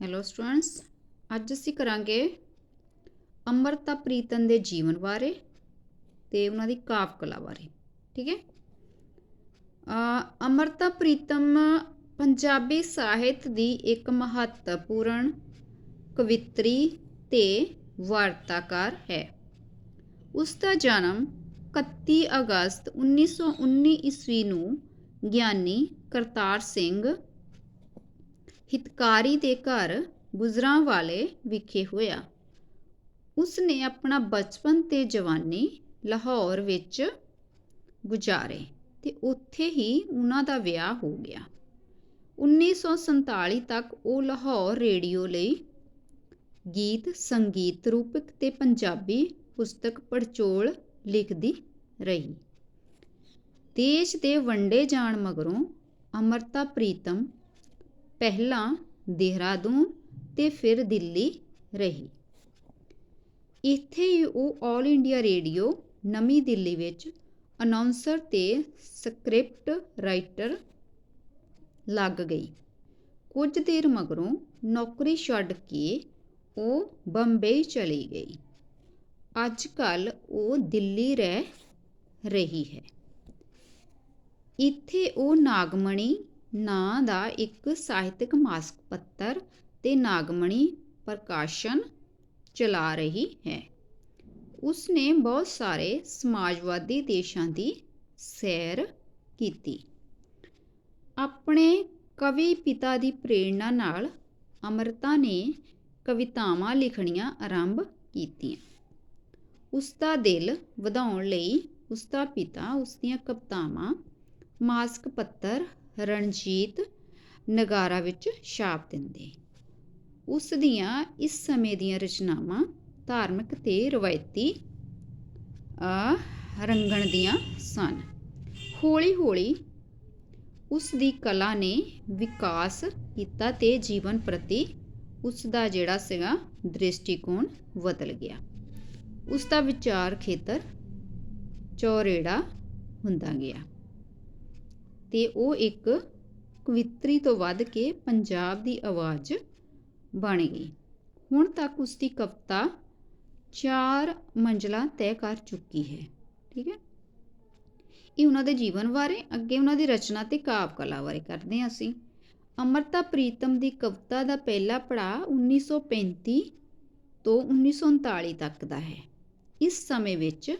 Hello students ਅੱਜ ਅਸੀਂ ਕਰਾਂਗੇ ਅੰਮ੍ਰਿਤਾ ਪ੍ਰੀਤਮ ਦੇ ਜੀਵਨ ਬਾਰੇ ਤੇ ਉਹਨਾਂ ਦੀ ਕਾਵ ਕਲਾ ਬਾਰੇ, ਠੀਕ ਹੈ? ਅ ਅੰਮ੍ਰਿਤਾ ਪ੍ਰੀਤਮ ਪੰਜਾਬੀ ਸਾਹਿਤ ਦੀ ਇੱਕ ਮਹੱਤਵਪੂਰਨ ਕਵਿੱਤਰੀ ਤੇ ਵਾਰਤਾਕਾਰ ਹੈ। ਉਸ ਦਾ ਜਨਮ 31 ਅਗਸਤ 1919 ਈਸਵੀ ਨੂੰ ਗਿਆਨੀ ਕਰਤਾਰ ਸਿੰਘ ਹਿਤਕਾਰੀ ਦੇ ਘਰ ਗੁਜਰਾਂ ਵਾਲੇ ਵਿਖੇ ਹੋਇਆ। ਉਸ ਨੇ ਆਪਣਾ ਬਚਪਨ ਤੇ ਜਵਾਨੀ ਲਾਹੌਰ ਵਿੱਚ ਗੁਜ਼ਾਰੇ ਤੇ ਉੱਥੇ ਹੀ ਉਹਨਾਂ ਦਾ ਵਿਆਹ ਹੋ ਗਿਆ। 1947 ਤੱਕ ਉਹ ਲਾਹੌਰ ਰੇਡੀਓ ਲਈ ਗੀਤ, ਸੰਗੀਤ ਰੂਪਕ ਤੇ ਪੰਜਾਬੀ ਪੁਸਤਕ ਪੜਚੋਲ ਲਿਖਦੀ ਰਹੀ। ਦੇਸ਼ ਦੇ ਵੰਡੇ ਜਾਣ ਮਗਰੋਂ ਅਮਰਤਾ ਪ੍ਰੀਤਮ ਪਹਿਲਾਂ ਦੇਹਰਾਦੂਨ ਤੇ ਫਿਰ ਦਿੱਲੀ ਰਹੀ। ਇੱਥੇ ਹੀ ਉਹ 올 ਇੰਡੀਆ ਰੇਡੀਓ ਨਵੀਂ ਦਿੱਲੀ ਵਿੱਚ ਅਨਾਉਂਸਰ ਤੇ ਸਕ੍ਰਿਪਟ ਰਾਈਟਰ ਲੱਗ ਗਈ। ਕੁਝ ਦੇਰ ਮਗਰੋਂ ਨੌਕਰੀ ਛੱਡ ਕੇ ਉਹ ਬੰਬਈ ਚਲੀ ਗਈ। ਅੱਜ ਕੱਲ ਉਹ ਦਿੱਲੀ ਰਹਿ ਰਹੀ ਹੈ। ਇੱਥੇ ਉਹ ਨਾਗਮਣੀ ਨਾਂ ਦਾ ਇੱਕ ਸਾਹਿਤਕ ਮਾਸਿਕ ਪੱਤਰ ਤੇ ਨਾਗਮਣੀ ਪ੍ਰਕਾਸ਼ਨ ਚਲਾ ਰਹੀ ਹੈ। ਉਸ ਨੇ ਬਹੁਤ ਸਾਰੇ ਸਮਾਜਵਾਦੀ ਦੇਸ਼ਾਂ ਦੀ ਸੈਰ ਕੀਤੀ। ਆਪਣੇ ਕਵੀ ਪਿਤਾ ਦੀ ਪ੍ਰੇਰਣਾ ਨਾਲ ਅਮਰਤਾ ਨੇ ਕਵਿਤਾਵਾਂ ਲਿਖਣੀਆਂ ਆਰੰਭ ਕੀਤੀਆਂ। ਉਸ ਦਾ ਦਿਲ ਵਧਾਉਣ ਲਈ ਉਸ ਦਾ ਪਿਤਾ ਉਸ ਦੀਆਂ ਕਵਿਤਾਵਾਂ, ਮਾਸਕ ਪੱਤਰ ਰਣਜੀਤ ਨਗਾਰਾ ਵਿੱਚ ਛਾਪ ਦਿੰਦੇ। ਉਸ ਦੀਆਂ ਇਸ ਸਮੇਂ ਦੀਆਂ ਰਚਨਾਵਾਂ ਧਾਰਮਿਕ ਤੇ ਰਵਾਇਤੀ ਰੰਗਣ ਦੀਆਂ ਸਨ। ਹੌਲੀ ਹੌਲੀ ਉਸ ਦੀ ਕਲਾ ਨੇ ਵਿਕਾਸ ਕੀਤਾ ਤੇ ਜੀਵਨ ਪ੍ਰਤੀ ਉਸ ਦਾ ਜਿਹੜਾ ਸੀਗਾ ਦ੍ਰਿਸ਼ਟੀਕੋਣ ਬਦਲ ਗਿਆ। ਉਸ ਦਾ ਵਿਚਾਰ ਖੇਤਰ ਚੌਰੇੜਾ ਹੁੰਦਾ ਗਿਆ। ਤੇ ਉਹ ਇੱਕ ਕਵਿੱਤਰੀ ਤੋਂ ਵੱਧ ਕੇ ਪੰਜਾਬ ਦੀ ਆਵਾਜ਼ ਬਣ ਗਈ। ਹੁਣ ਤੱਕ ਉਸ ਦੀ ਕਵਿਤਾ ਚਾਰ ਮੰਜ਼ਲਾਂ ਤੈਅ ਕਰ ਚੁੱਕੀ ਹੈ। ਠੀਕ ਹੈ? ਇਹ ਉਹਨਾਂ ਦੇ ਜੀਵਨ ਬਾਰੇ, ਅੱਗੇ ਉਹਨਾਂ ਦੀ ਰਚਨਾ ਤੇ ਕਾਵ ਕਲਾ ਬਾਰੇ ਕਰਦੇ ਹਾਂ ਅਸੀਂ। ਅਮਰਤਾ ਪ੍ਰੀਤਮ ਦੀ ਕਵਿਤਾ ਦਾ ਪਹਿਲਾ ਪੜਾਅ 1935 ਤੋਂ 1939 ਤੱਕ ਦਾ ਹੈ। ਇਸ ਸਮੇਂ ਵਿੱਚ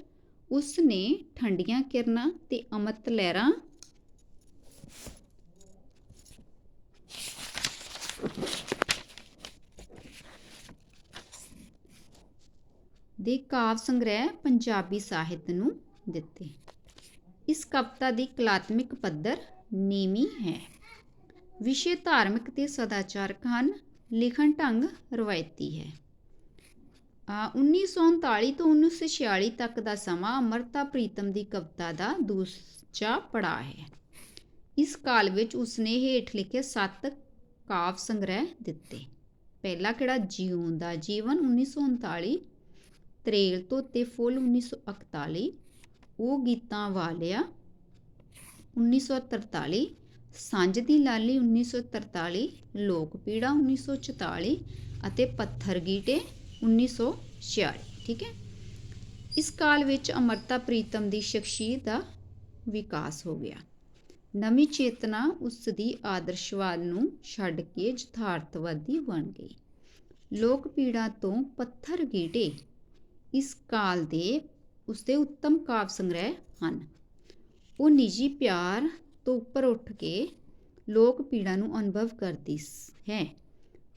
ਉਸ ਨੇ ਠੰਡੀਆਂ ਕਿਰਨਾਂ ਤੇ ਅਮਤ ਲਹਿਰਾਂ ਦੇ ਕਾਵ ਸੰਗ੍ਰਹਿ ਪੰਜਾਬੀ ਸਾਹਿਤ ਨੂੰ ਦਿੱਤੇ। ਇਸ ਕਵਿਤਾ ਦੀ ਕਲਾਤਮਿਕ ਪੱਧਰ ਨੀਵੀਂ ਹੈ। ਵਿਸ਼ੇ ਧਾਰਮਿਕ ਤੇ ਸਦਾਚਾਰਕ ਹਨ, ਲਿਖਣ ਢੰਗ ਰਵਾਇਤੀ ਹੈ। 1939 ਤੋਂ 1946 ਤੱਕ ਦਾ ਸਮਾਂ ਅਮਰਤਾ ਪ੍ਰੀਤਮ ਦੀ ਕਵਿਤਾ ਦਾ ਦੂਜਾ ਪੜਾਅ ਹੈ। ਇਸ ਕਾਲ ਵਿੱਚ ਉਸਨੇ ਹੇਠ ਲਿਖੇ ਸੱਤ ਕਾਵ ਸੰਗ੍ਰਹਿ ਦਿੱਤੇ। ਪਹਿਲਾ ਕਿਹੜਾ? ਜਿਉਣ ਦਾ। ਜੀਵਨ 1939 ਤਰੇਲ ਤੋਂ ਤੇ ਫੁੱਲ 1941 ਉਹ ਗੀਤਾਂ ਵਾਲਿਆ 1943 ਸਾਂਝ ਦੀ ਲਾਲੀ 1943 ਲੋਕ ਪੀੜਾ 1944 ਅਤੇ ਪੱਥਰ ਗੀਟੇ 1946 ਠੀਕ ਹੈ? ਇਸ ਕਾਲ ਵਿੱਚ ਅਮਰਤਾ ਪ੍ਰੀਤਮ ਦੀ ਸ਼ਖਸੀਅਤ ਦਾ ਵਿਕਾਸ ਹੋ ਗਿਆ। ਨਵੀਂ ਚੇਤਨਾ ਉਸ ਦੀ ਆਦਰਸ਼ਵਾਦ ਨੂੰ ਛੱਡ ਕੇ ਯਥਾਰਥਵਾਦੀ ਬਣ ਗਈ। ਲੋਕ ਪੀੜਾ ਤੋਂ ਪੱਥਰ ਗੀਟੇ ਇਸ ਕਾਲ ਦੇ ਉਸਦੇ ਉੱਤਮ ਕਾਵਿ ਸੰਗ੍ਰਹਿ ਹਨ। ਉਹ ਨਿੱਜੀ ਪਿਆਰ ਤੋਂ ਉੱਪਰ ਉੱਠ ਕੇ ਲੋਕ ਪੀੜਾ ਨੂੰ ਅਨੁਭਵ ਕਰਦੀ ਹੈ।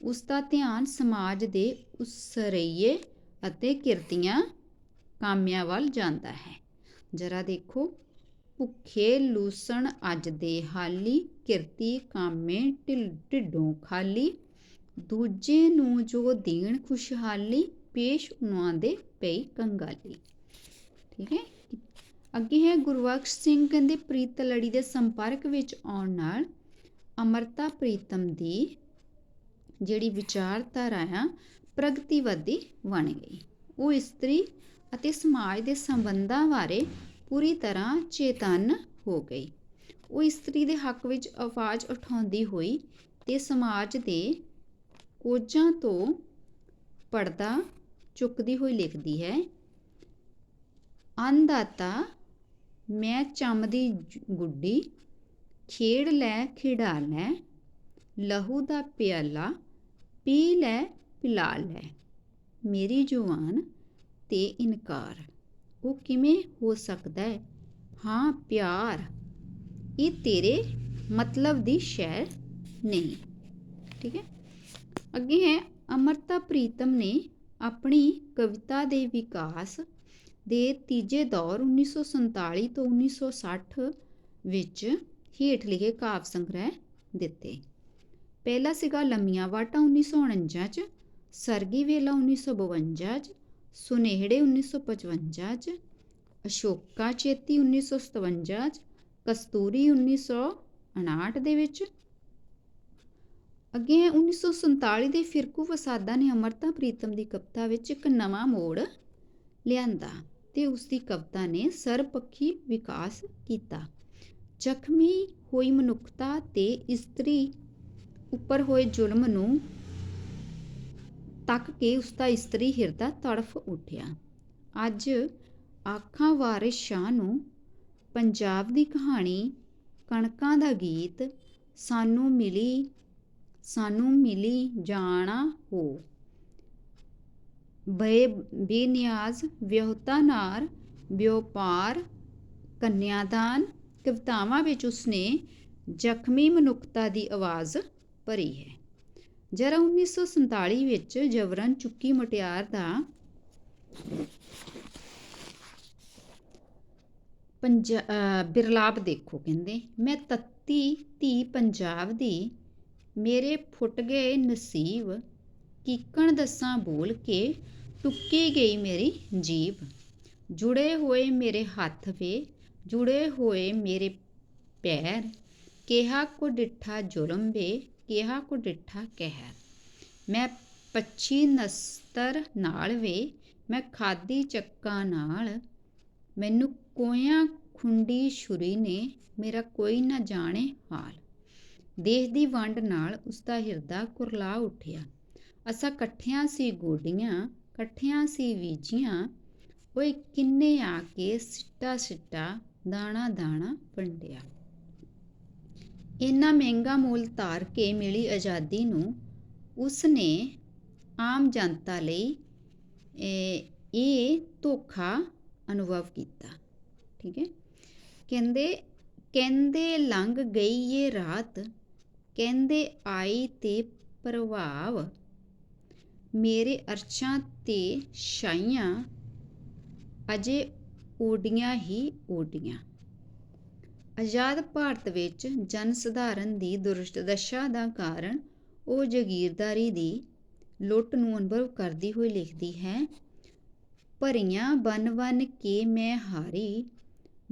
ਉਸ ਦਾ ਧਿਆਨ ਸਮਾਜ ਦੇ ਉਸਰਈਏ ਅਤੇ ਕਿਰਤੀਆਂ ਕਾਮਿਆਂ ਵੱਲ ਜਾਂਦਾ ਹੈ। ਜਰਾ ਦੇਖੋ, ਭੁੱਖੇ ਲੂਸਣ ਅੱਜ ਦੇ ਹਾਲੀ, ਕਿਰਤੀ ਕਾਮੇ ਢਿੱਡੋਂ ਖਾਲੀ, ਦੂਜੇ ਨੂੰ ਜੋ ਦੇਣ ਖੁਸ਼ਹਾਲੀ ਪੇਸ਼ ਉਹਨਾਂ ਦੇ ਪਈ ਕੰਗਾਲੀ। ਠੀਕ ਹੈ? ਅੱਗੇ ਹੈ ਗੁਰਬਖਸ਼ ਸਿੰਘ ਕਹਿੰਦੇ, ਪ੍ਰੀਤ ਲੜੀ ਦੇ ਸੰਪਰਕ ਵਿੱਚ ਆਉਣ ਨਾਲ ਅਮਰਤਾ ਪ੍ਰੀਤਮ ਦੀ ਜਿਹੜੀ ਵਿਚਾਰਧਾਰਾ ਆ ਪ੍ਰਗਤੀਵਾਦੀ ਬਣ ਗਈ। ਉਹ ਇਸਤਰੀ ਅਤੇ ਸਮਾਜ ਦੇ ਸੰਬੰਧਾਂ ਬਾਰੇ ਪੂਰੀ ਤਰ੍ਹਾਂ ਚੇਤਨ ਹੋ ਗਈ। ਉਹ ਇਸਤਰੀ ਦੇ ਹੱਕ ਵਿੱਚ ਆਵਾਜ਼ ਉਠਾਉਂਦੀ ਹੋਈ ਤੇ ਸਮਾਜ ਦੇ ਕੋਜਾਂ ਤੋਂ ਪਰਦਾ ਚੁੱਕਦੀ ਹੋਈ ਲਿਖਦੀ ਹੈ। ਅੰਦਾਤਾ ਮੈਂ ਚੰਮਦੀ ਜ- ਗੁੱਡੀ, ਖੇਡ ਲੈ ਖਿਡਾ ਲੈ, ਲਹੂ ਦਾ ਪਿਆਲਾ, ਪੀ ਲੈ ਪਿਲਾ ਲੈ, ਮੇਰੀ ਜਵਾਨ ਤੇ ਇਨਕਾਰ। ਉਹ ਕਿਵੇਂ ਹੋ ਸਕਦਾ ਹੈ? ਹਾਂ, ਪਿਆਰ। ਇਹ ਤੇਰੇ ਮਤਲਬ ਦੀ ਸ਼ੈ ਨਹੀਂ। ਠੀਕ ਹੈ? ਅੱਗੇ ਹੈ, ਅਮਰਤਾ ਪ੍ਰੀਤਮ ਨੇ ਆਪਣੀ ਕਵਿਤਾ ਦੇ ਵਿਕਾਸ ਦੇ ਤੀਜੇ ਦੌਰ 1947 ਤੋਂ 1960 ਵਿੱਚ ਹੇਠ ਲਿਖੇ ਕਾਵਿ ਸੰਗ੍ਰਹਿ ਦਿੱਤੇ। ਪਹਿਲਾ ਸੀਗਾ ਲੰਮੀਆਂ ਵਾਟਾਂ 1949 ਚ, ਸਰਗੀ ਵੇਲਾ 1952 ਚ, ਸੁਨੇਹੜੇ 1955 ਚ, ਅਸ਼ੋਕਾ ਚੇਤੀ 1957 ਚ, ਕਸਤੂਰੀ 1959 ਦੇ ਵਿੱਚ ਅੱਗੇ ਹੈ 1947 ਦੇ ਫਿਰਕੂ ਫਸਾਦਾਂ ਨੇ ਅਮਰਤਾ ਪ੍ਰੀਤਮ ਦੀ ਕਵਿਤਾ ਵਿੱਚ ਇੱਕ ਨਵਾਂ ਮੋੜ ਲਿਆਂਦਾ ਤੇ ਉਸ ਦੀ ਕਵਿਤਾ ਨੇ ਸਰਪੱਖੀ ਵਿਕਾਸ ਕੀਤਾ। ਜ਼ਖਮੀ ਹੋਈ ਮਨੁੱਖਤਾ ਤੇ ਇਸਤਰੀ ਉੱਪਰ ਹੋਏ ਜ਼ੁਲਮ ਨੂੰ ਤੱਕ ਕੇ ਉਸ ਦਾ ਇਸਤਰੀ ਹਿਰਦਾ ਤੜਫ ਉੱਠਿਆ। ਅੱਜ ਆਖਾਂ ਵਾਰਿਸ ਸ਼ਾਹ ਨੂੰ ਪੰਜਾਬ ਦੀ ਕਹਾਣੀ ਕਣਕਾਂ ਦਾ ਗੀਤ ਸਾਨੂੰ ਮਿਲੀ ਸਾਨੂੰ ਮਿਲੀ ਜਾਣਾ ਹੋ। ਬੇ ਬੇਨਿਆਜ਼, ਵਿਆਹੁਤਾ ਨਾਰ, ਵਿਉਪਾਰ, ਕੰਨਿਆਦਾਨ, ਕਵਿਤਾਵਾਂ ਵਿੱਚ ਉਸਨੇ ਜ਼ਖਮੀ ਮਨੁੱਖਤਾ ਦੀ ਆਵਾਜ਼ ਭਰੀ ਹੈ। ਜਰਾ 1947 ਵਿੱਚ ਜਵਰਨ ਚੁੱਕੀ ਮੁਟਿਆਰ ਦਾ ਪੰਜ ਬਿਰਲਾਪ ਦੇਖੋ ਕਹਿੰਦੇ, ਮੈਂ ਤੱਤੀ ਧੀ ਪੰਜਾਬ ਦੀ ਮੇਰੇ ਫੁੱਟ ਗਏ ਨਸੀਬ, ਕੀਕਣ ਦੱਸਾਂ ਬੋਲ ਕੇ ਟੁੱਕੀ ਗਈ ਮੇਰੀ ਜੀਬ ਜੁੜੇ ਹੋਏ ਮੇਰੇ ਹੱਥ ਵੇ, ਜੁੜੇ ਹੋਏ ਮੇਰੇ ਪੈਰ, ਕਿਹਾ ਕੋ ਡਿੱਠਾ ਜ਼ੁਲਮ ਵੇ, ਕਿਹਾ ਕੋ ਡਿੱਠਾ ਕਹਿਰ। ਮੈਂ ਪੱਛੀ ਨਸਤਰ ਨਾਲ ਵੇ, ਮੈਂ ਖਾਦੀ ਚੱਕਾ ਨਾਲ, ਮੈਨੂੰ ਕੋਇਆ ਖੁੰਡੀ ਛੁਰੀ ਨੇ, ਮੇਰਾ ਕੋਈ ਨਾ ਜਾਣੇ ਹਾਲ। ਦੇਸ਼ ਦੀ ਵੰਡ ਨਾਲ ਉਸ ਦਾ ਹਿਰਦਾ ਕੁਰਲਾ ਉੱਠਿਆ। ਅਸਾਂ ਇਕੱਠਿਆਂ ਸੀ ਗੋਡੀਆਂ, ਇਕੱਠਿਆਂ ਸੀ ਵੀਜੀਆਂ ਓਏ ਕਿੰਨੇ ਆ ਕੇ ਸਿੱਟਾ ਸਿੱਟਾ ਦਾਣਾ ਦਾਣਾ ਵੰਡਿਆ। ਇੰਨਾ ਮਹਿੰਗਾ ਮੁੱਲ ਤਾਰ ਕੇ ਮਿਲੀ ਆਜ਼ਾਦੀ ਨੂੰ ਉਸ ਨੇ ਆਮ ਜਨਤਾ ਲਈ ਇਹ ਇਹ ਧੋਖਾ ਅਨੁਭਵ ਕੀਤਾ। ਠੀਕ ਹੈ? ਕਹਿੰਦੇ ਕਹਿੰਦੇ ਲੰਘ ਗਈ ਇਹ ਰਾਤ ਕਹਿੰਦੇ, ਆਈ ਤੇ ਪ੍ਰਭਾਵ ਮੇਰੇ ਅਰਸ਼ਾਂ ਤੇ ਛਾਈਆਂ ਅਜੇ ਓਡੀਆਂ ਹੀ ਓਡੀਆਂ। ਆਜ਼ਾਦ ਭਾਰਤ ਵਿੱਚ ਜਨ ਸਧਾਰਨ ਦੀ ਦੁਰਦਸ਼ਾ ਦਾ ਕਾਰਨ ਉਹ ਜਗੀਰਦਾਰੀ ਦੀ ਲੁੱਟ ਨੂੰ ਅਨੁਭਵ ਕਰਦੀ ਹੋਈ ਲਿਖਦੀ ਹੈ, ਭਰੀਆਂ ਬਨ ਬਨ ਕੇ ਮੈਂ ਹਾਰੀ,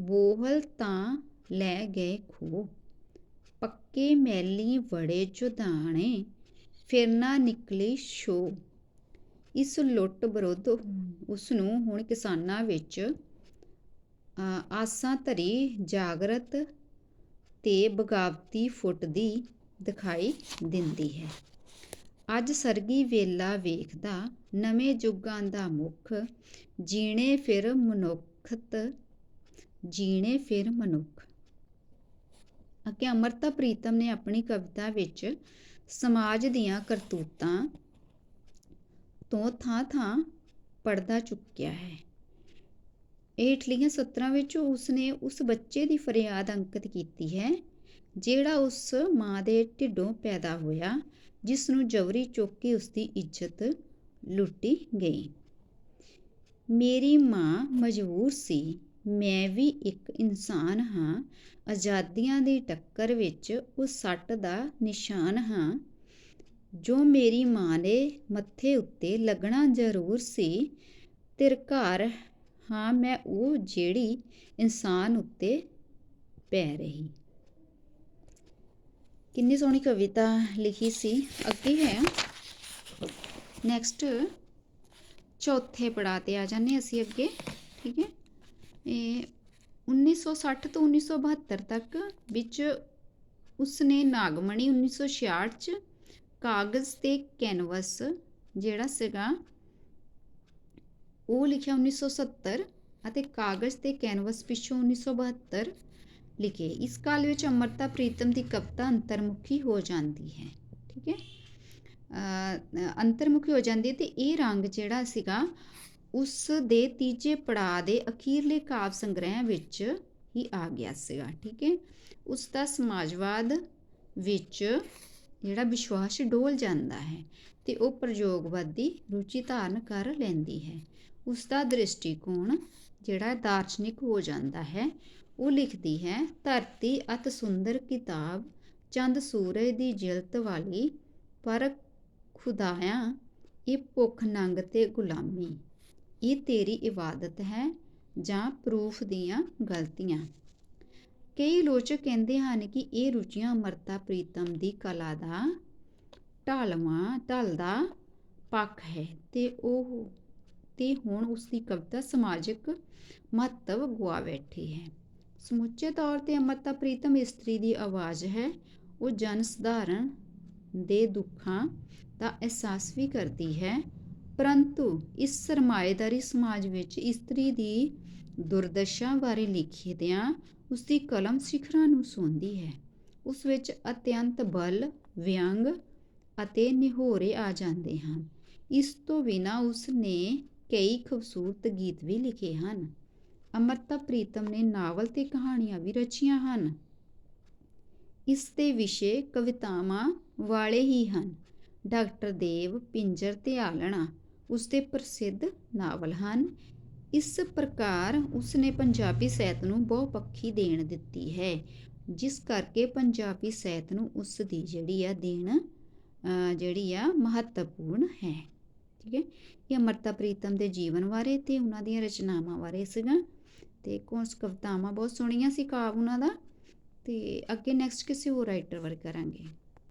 ਬੋਹਲ ਤਾਂ ਲੈ ਗਏ ਖੋ ਪੱਕੇ ਮੈਲੀ ਵੜੇ ਚੁਦਾਣੇ ਫਿਰ ਨਾ ਨਿਕਲੀ ਸ਼ੋ ਇਸ ਲੁੱਟ ਵਿਰੁੱਧ ਉਸ ਨੂੰ ਹੁਣ ਕਿਸਾਨਾਂ ਵਿੱਚ ਆਸਾਂ ਧਰੀ ਜਾਗਰਤ ਤੇ ਬਗਾਵਤੀ ਫੁੱਟਦੀ ਦਿਖਾਈ ਦਿੰਦੀ ਹੈ। ਅੱਜ ਸਰਗੀ ਵੇਲਾ ਵੇਖਦਾ ਨਵੇਂ ਯੁੱਗਾਂ ਦਾ ਮੁੱਖ, ਜੀਣੇ ਫਿਰ ਮਨੁੱਖਤ, ਜੀਣੇ ਫਿਰ ਮਨੁੱਖ। ਅਤੇ ਅਮਰਤਾ ਪ੍ਰੀਤਮ ਨੇ ਆਪਣੀ ਕਵਿਤਾ ਵਿੱਚ ਸਮਾਜ ਦੀਆਂ ਕਰਤੂਤਾਂ ਤੋਂ ਥਾਂ ਥਾਂ ਪਰਦਾ ਚੁੱਕਿਆ ਹੈ। ਹੇਠਲੀਆਂ ਸਤਰਾਂ ਵਿੱਚ ਉਸਨੇ ਉਸ ਬੱਚੇ ਦੀ ਫਰਿਆਦ ਅੰਕਿਤ ਕੀਤੀ ਹੈ, ਜਿਹੜਾ ਉਸ ਮਾਂ ਦੇ ਢਿੱਡੋਂ ਪੈਦਾ ਹੋਇਆ ਜਿਸ ਨੂੰ ਜਬਰੀ ਚੁੱਕ ਕੇ ਉਸ ਦੀ ਇੱਜ਼ਤ ਲੁੱਟੀ ਗਈ। ਮੇਰੀ ਮਾਂ ਮਜਬੂਰ ਸੀ ਮੈਂ ਵੀ ਇੱਕ ਇਨਸਾਨ ਹਾਂ। ਆਜ਼ਾਦੀਆਂ ਦੀ ਟੱਕਰ ਵਿੱਚ ਉਸ ਸੱਟ ਦਾ ਨਿਸ਼ਾਨ ਹਾਂ। ਜੋ ਮੇਰੀ ਮਾਂ ਦੇ ਮੱਥੇ ਉੱਤੇ ਲੱਗਣਾ ਜ਼ਰੂਰ ਸੀ ਤਿਰਕਾਰ ਹਾਂ, ਮੈਂ ਉਹ ਜਿਹੜੀ ਇਨਸਾਨ ਉੱਤੇ ਪੈ ਰਹੀ। ਕਿੰਨੀ ਸੋਹਣੀ ਕਵਿਤਾ ਲਿਖੀ ਸੀ। ਅੱਗੇ ਹੈ। ਨੈਕਸਟ ਚੌਥੇ ਪੜਾਅ ਤੇ ਆ ਜਾਂਦੇ ਅਸੀਂ ਅੱਗੇ, ਠੀਕ ਹੈ। 1960 ਤੋਂ 1972 ਤੱਕ ਵਿੱਚ ਉਸਨੇ ਨਾਗਮਣੀ 1966 ਚ ਕਾਗਜ਼ ਤੇ ਕੈਨਵਸ ਜਿਹੜਾ ਸੀਗਾ, ਉਹ ਲਿਖਿਆ 1970 ਅਤੇ ਕਾਗਜ਼ ਤੇ ਕੈਨਵਸ ਪਿੱਛੋਂ 1972 ਲਿਖੇ। ਇਸ ਕਾਲ ਵਿੱਚ ਅਮਰਤਾ, ਪ੍ਰੀਤਮ ਦੀ ਕਵਿਤਾ ਅੰਤਰਮੁਖੀ ਹੋ ਜਾਂਦੀ ਹੈ, ਠੀਕ ਹੈ? ਅੰਤਰਮੁਖੀ ਹੋ ਜਾਂਦੀ ਹੈ ਤੇ ਇਹ ਰੰਗ ਜਿਹੜਾ ਸੀਗਾ ਉਸ ਦੇ ਤੀਜੇ ਪੜਾਅ ਦੇ ਅਖੀਰਲੇ ਕਾਵ ਸੰਗ੍ਰਹਿ ਵਿੱਚ ਹੀ ਆ ਗਿਆ ਸੀਗਾ, ਠੀਕ ਹੈ? ਉਸ ਦਾ ਸਮਾਜਵਾਦ ਵਿੱਚ ਜਿਹੜਾ ਵਿਸ਼ਵਾਸ ਡੋਲ ਜਾਂਦਾ ਹੈ ਤੇ ਉਹ ਪ੍ਰਯੋਗਵਾਦੀ ਰੁਚੀ ਧਾਰਨ ਕਰ ਲੈਂਦੀ ਹੈ। ਉਸ ਦਾ ਦ੍ਰਿਸ਼ਟੀਕੋਣ ਜਿਹੜਾ ਦਾਰਸ਼ਨਿਕ ਹੋ ਜਾਂਦਾ ਹੈ, ਉਹ ਲਿਖਦੀ ਹੈ, ਧਰਤੀ ਅਤ ਸੁੰਦਰ ਕਿਤਾਬ, ਚੰਦ ਸੂਰਜ ਦੀ ਜਿਲਤ ਵਾਲੀ ਪਰ ਖੁਦਾਇਆ, ਇਹ ਭੁੱਖ ਨੰਗ ਤੇ ਗੁਲਾਮੀ। ਇਹ ਤੇਰੀ ਇਬਾਦਤ ਹੈ ਜਾਂ ਪ੍ਰੂਫ ਦੀਆਂ ਗਲਤੀਆਂ। ਕਈ ਲੋਚਕ ਕਹਿੰਦੇ ਹਨ ਕਿ ਇਹ ਰੁਚੀਆਂ ਅਮਰਤਾ, ਪ੍ਰੀਤਮ ਦੀ ਕਲਾ ਦਾ ਢਾਲਵਾਂ ਢਲਦਾ ਪੱਖ ਹੈ ਤੇ ਉਹ, ਤੇ ਹੁਣ ਉਸ ਦੀ ਕਵਿਤਾ ਸਮਾਜਿਕ ਮਹੱਤਵ ਗੁਆ ਬੈਠੀ ਹੈ। ਸਮੁੱਚੇ ਤੌਰ ਤੇ ਅਮਰਤਾ, ਪ੍ਰੀਤਮ ਇਸਤਰੀ ਦੀ ਆਵਾਜ਼ ਹੈ, ਉਹ ਜਨ ਸਧਾਰਨ ਦੇ ਦੁੱਖਾਂ ਦਾ ਅਹਿਸਾਸ ਵੀ ਕਰਦੀ ਹੈ। ਪਰੰਤੂ ਇਸ ਸਰਮਾਏਦਾਰੀ ਸਮਾਜ ਵਿੱਚ ਇਸਤਰੀ ਦੀ ਦੁਰਦਸ਼ਾ ਬਾਰੇ ਲਿਖਦਿਆਂ ਉਸ ਦੀ ਕਲਮ ਸਿਖਰਾਂ ਨੂੰ ਸੌਂਦੀ ਹੈ। ਉਸ ਵਿੱਚ ਅਤਿਅੰਤ ਬਲ, ਵਿਅੰਗ ਅਤੇ ਨਿਹੋਰੇ ਆ ਜਾਂਦੇ ਹਨ। ਇਸ ਤੋਂ ਬਿਨਾਂ ਉਸ ਨੇ ਕਈ ਖੂਬਸੂਰਤ ਗੀਤ ਵੀ ਲਿਖੇ ਹਨ। ਅਮਰਤਾ ਪ੍ਰੀਤਮ ਨੇ ਨਾਵਲ ਤੇ ਕਹਾਣੀਆਂ ਵੀ ਰਚੀਆਂ ਹਨ। ਇਸ ਦੇ ਵਿਸ਼ੇ ਕਵਿਤਾਵਾਂ ਵਾਲੇ ਹੀ ਹਨ। ਡਾਕਟਰ ਦੇਵ ਪਿੰਜਰ ਤੇ ਆਲਣਾ ਉਸਦੇ ਪ੍ਰਸਿੱਧ ਨਾਵਲ ਹਨ। ਇਸ ਪ੍ਰਕਾਰ ਉਸਨੇ ਪੰਜਾਬੀ ਸਾਹਿਤ ਨੂੰ ਬਹੁਪੱਖੀ ਦੇਣ ਦਿੱਤੀ ਹੈ, ਜਿਸ ਕਰਕੇ ਪੰਜਾਬੀ ਸਾਹਿਤ ਨੂੰ ਉਸ ਦੀ ਜਿਹੜੀ ਆ ਦੇਣ ਜਿਹੜੀ ਆ ਮਹੱਤਵਪੂਰਨ ਹੈ। ਠੀਕ ਹੈ? ਇਹ ਅਮਰਤਾ ਪ੍ਰੀਤਮ ਦੇ ਜੀਵਨ ਬਾਰੇ ਤੇ ਉਹਨਾਂ ਦੀਆਂ ਰਚਨਾਵਾਂ ਬਾਰੇ ਸੀਗਾ। ਤੇ ਕੁਝ ਕਵਿਤਾਵਾਂ ਬਹੁਤ ਸੋਹਣੀਆਂ ਸੀ ਕਾਵ ਉਹਨਾਂ ਦਾ। ਤੇ ਅੱਗੇ ਨੈਕਸਟ ਕਿਸੇ ਹੋਰ ਰਾਈਟਰ ਵਰ ਕਰਾਂਗੇ।